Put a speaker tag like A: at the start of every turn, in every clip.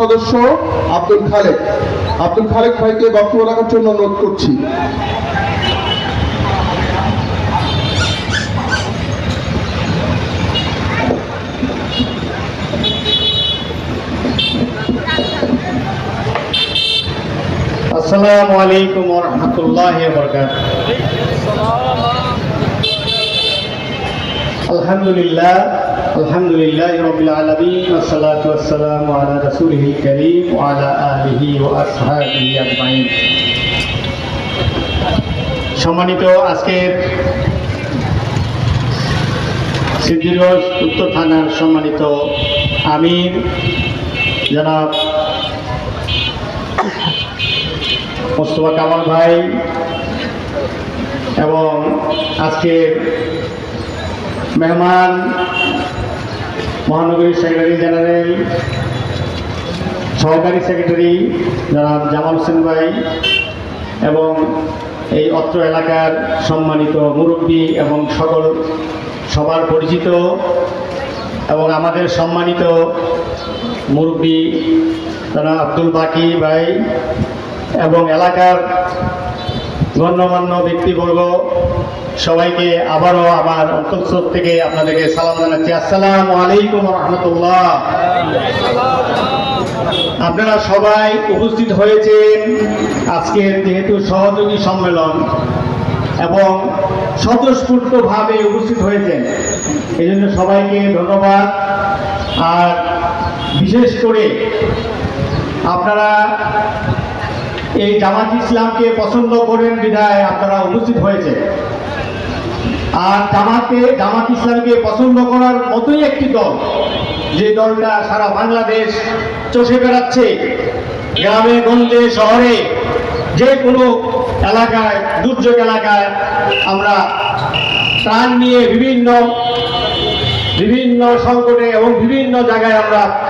A: সদস্য আব্দুল খালেক। আব্দুল খালেক ভাইকে বক্তব্য রাখার জন্য অনুরোধ করছি।
B: আলহামদুলিল্লাহ আলহামদুলিল্লাহ রবিল আলমিন ওসলাত ওসালাম আলা রসুলহিল করিম ওয়ালা আলিহি ও আসহাবিহি আজমাইন। সম্মানিত আজকের সিদ্ধিরোজ উত্তর থানার সম্মানিত আমির, জনাব মোস্তফা কামাল ভাই এবং আজকে মেহমান মহানগরীর সেক্রেটারি জেনারেল সহকারী সেক্রেটারি জনাব জামাল হোসেন ভাই এবং এই অত্র এলাকার সম্মানিত মুরব্বী এবং সকল সবার পরিচিত এবং আমাদের সম্মানিত মুরব্বী জনাব আব্দুল বাকি ভাই এবং এলাকার গণ্যমান্য ব্যক্তিবর্গ, সবাইকে আবারও আমার অন্তঃস্থ থেকে আপনাদেরকে সালাম জানাচ্ছি। আসসালাম আলাইকুম রহমতুল্লাহ। আপনারা সবাই উপস্থিত হয়েছেন আজকের যেহেতু সহযোগী সম্মেলন এবং স্বতঃস্ফূর্তভাবে উপস্থিত হয়েছেন এই জন্য সবাইকে ধন্যবাদ। আর বিশেষ করে আপনারা এই জামাত ইসলামকে পছন্দ করেন বিধায় আপনারা উপস্থিত হয়েছে আর জামাতে, জামাত ইসলামকে পছন্দ করার মতোই একটি দল, যে দলটা সারা বাংলাদেশ চষে বেড়াচ্ছে। গ্রামে, গঞ্জে, শহরে, যে কোনো এলাকায়, দুর্যোগ এলাকায় আমরা ত্রাণ নিয়ে বিভিন্ন বিভিন্ন সংকটে এবং বিভিন্ন জায়গায় আমরা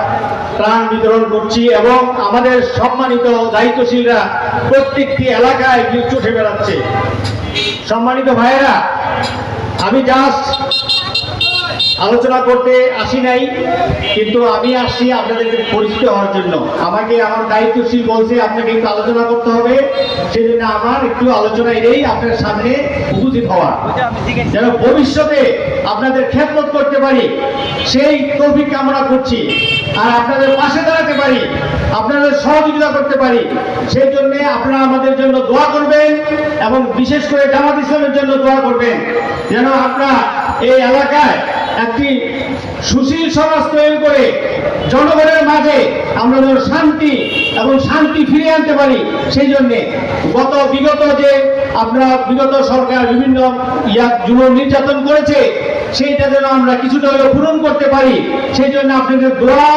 B: ত্রাণ বিতরণ করছি এবং আমাদের সম্মানিত দায়িত্বশীলরা প্রত্যেকটি এলাকায় চষে বেড়াচ্ছে। সম্মানিত ভাইয়েরা, আমি জাস্ট আলোচনা করতে আসি নাই, কিন্তু আমি আসছি আপনাদেরকে পরিচিত হওয়ার জন্য। আমাকে আমার দায়িত্বশীল বলছে, আপনাকে একটু আলোচনা করতে হবে। সেই জন্য আমার একটু আলোচনা এই আপনার সামনে উপস্থিত হওয়া। যেন ভবিষ্যতে আপনাদের খেদমত করতে পারি, সেই তৌফিক আমরা করছি। আর আপনাদের পাশে দাঁড়াতে পারি, আপনাদের সহযোগিতা করতে পারি। সেই জন্য আপনারা আমাদের জন্য দোয়া করবেন এবং বিশেষ করে জামাত ইসলামের জন্য দোয়া করবেন। যেন আমরা এই এলাকায় একটি সুশীল সমাজ তৈরি করে জনগণের মাঝে আমরা যেন শান্তি এবং শান্তি ফিরিয়ে আনতে পারি, সেই জন্যে গত বিগত যে আমরা বিগত সরকার বিভিন্ন ইয়া যুব নির্যাতন করেছে, সেইটা যেন আমরা কিছুটা হলেও পূরণ করতে পারি, সেই জন্য আপনাদের দোয়া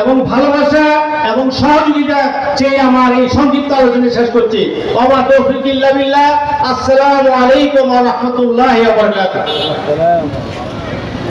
B: এবং ভালোবাসা এবং সহযোগিতা চেয়ে আমার এই সংক্ষিপ্ত আলোচনা শেষ করছি। বাবা তৌফিক ইল্লা বিল্লাহ। আসসালামু আলাইকুম রাহমাতুল্লাহি